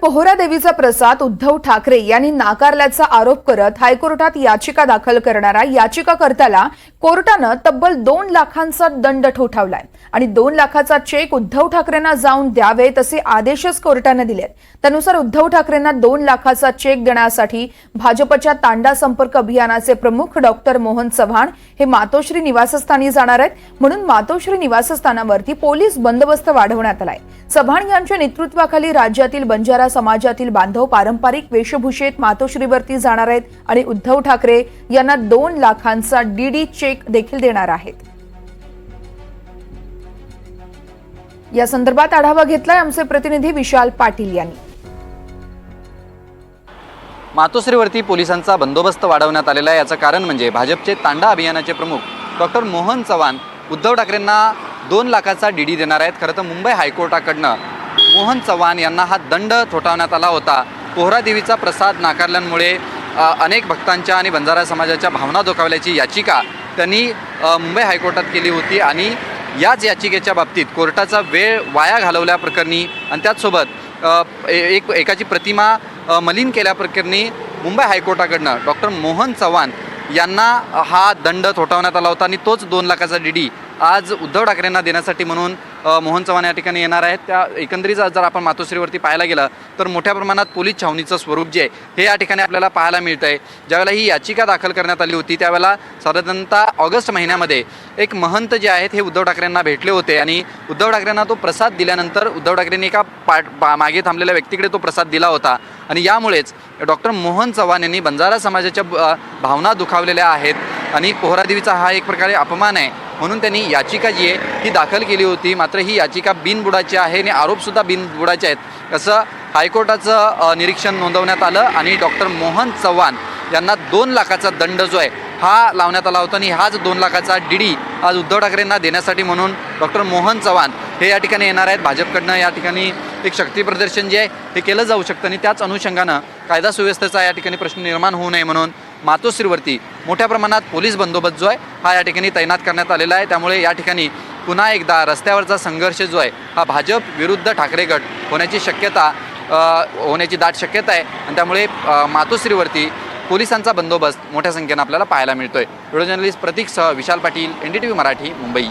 पोहरा देवीचा प्रसाद उद्धव ठाकरे यांनी नाकारल्याचा आरोप करत हायकोर्टात याचिका दाखल करणाऱ्या याचिकाकर्त्याला कोर्टानं तब्बल दोन लाखांचा दंड ठोठावलाय. आणि दोन लाखाचा चेक उद्धव ठाकरेंना जाऊन द्यावेत असे आदेशच कोर्टानं दिलेत. त्यानुसार उद्धव ठाकरेंना दोन लाखाचा चेक देण्यासाठी भाजपच्या तांडा संपर्क अभियानाचे प्रमुख डॉक्टर मोहन चव्हाण हे मातोश्री निवासस्थानी जाणार आहेत. म्हणून मातोश्री निवासस्थानावरती पोलीस बंदोबस्त वाढवण्यात आलाय. चव्हाण यांच्या नेतृत्वाखाली राज्यातील बंजारा समाजातील बांधव पारंपरिक वेशभूषेत मातोश्रीवरती जाणार आहेत आणि उद्धव ठाकरे यांना दोन लाखांचा डीडी चेक देखील देणार आहेत. या संदर्भात आढावा घेतलाय आमचे प्रतिनिधी विशाल पाटील यांनी. मातोश्रीवरती पोलिसांचा बंदोबस्त वाढवण्यात आलेला आहे. याचं कारण म्हणजे भाजपचे तांडा अभियानाचे प्रमुख डॉक्टर मोहन चव्हाण उद्धव ठाकरेंना दोन लाखाचा डीडी देणार आहेत. खरं तर मुंबई हायकोर्टाकडनं मोहन चव्हाण यांना हा दंड थोटावण्यात आला होता. पोहरादेवीचा प्रसाद नाकारल्यामुळे अनेक भक्तांच्या आणि बंजारा समाजाच्या भावना दुखावल्याची याचिका त्यांनी मुंबई हायकोर्टात केली होती आणि याच याचिकेच्या बाबतीत कोर्टाचा वेळ वाया घालवल्याप्रकरणी आणि त्याचसोबत ए- एक एकाची प्रतिमा मलिन केल्याप्रकरणी मुंबई हायकोर्टाकडनं डॉक्टर मोहन चव्हाण यांना हा दंड थोटावण्यात आला होता आणि तोच दोन लाखाचा डी डी आज उद्धव ठाकरेंना देण्यासाठी म्हणून मोहन चव्हाण या ठिकाणी येणार आहेत. त्या एकंदरीत जर आपण मातोश्रीवरती पाहायला गेलं तर मोठ्या प्रमाणात पोलीस छावणीचं स्वरूप जे आहे हे या ठिकाणी आपल्याला पाहायला मिळतं आहे ज्यावेळेला ही याचिका दाखल करण्यात आली होती त्यावेळेला साधारणतः ऑगस्ट महिन्यामध्ये एक महंत जे आहेत हे उद्धव ठाकरेंना भेटले होते. आणि उद्धव ठाकरेंना तो प्रसाद दिल्यानंतर उद्धव ठाकरेंनी एका पाठ पा- मागे थांबलेल्या व्यक्तीकडे तो प्रसाद दिला होता. आणि यामुळेच डॉक्टर मोहन चव्हाण यांनी बंजारा समाजाच्या भावना दुखावलेल्या आहेत. आणि पोहरादेवीचा हा एक प्रकारे अपमान आहे. म्हणून त्यांनी याचिका जी आहे ती दाखल केली होती. मात्र ही याचिका बिनबुडाची आहे आणि आरोपसुद्धा बिनबुडाचे आहेत. असं हायकोर्टाचं निरीक्षण नोंदवण्यात आलं आणि डॉक्टर मोहन चव्हाण यांना दोन लाखाचा दंड जो आहे हा लावण्यात आला होता आणि हाच दोन लाखाचा डीडी आज उद्धव ठाकरेंना देण्यासाठी म्हणून डॉक्टर मोहन चव्हाण हे या ठिकाणी येणार आहेत. भाजपकडनं या ठिकाणी एक शक्तीप्रदर्शन जे आहे ते केलं जाऊ शकतं आणि त्याच अनुषंगानं कायदा सुव्यवस्थेचा या ठिकाणी प्रश्न निर्माण होऊ नये म्हणून मातोश्रीवरती मोठ्या प्रमाणात पोलीस बंदोबस्त जो आहे हा या ठिकाणी तैनात करण्यात आलेला आहे. त्यामुळे या ठिकाणी पुन्हा एकदा रस्त्यावरचा संघर्ष जो आहे हा भाजप विरुद्ध ठाकरे गट होण्याची शक्यता होण्याची दाट शक्यता आहे. आणि त्यामुळे मातोश्रीवरती पोलिसांचा बंदोबस्त मोठ्या संख्येनं आपल्याला पाहायला मिळतोय. व्हिडिओ जर्नलिस्ट प्रतीक सह Vishal Patil N D T V Marathi Mumbai.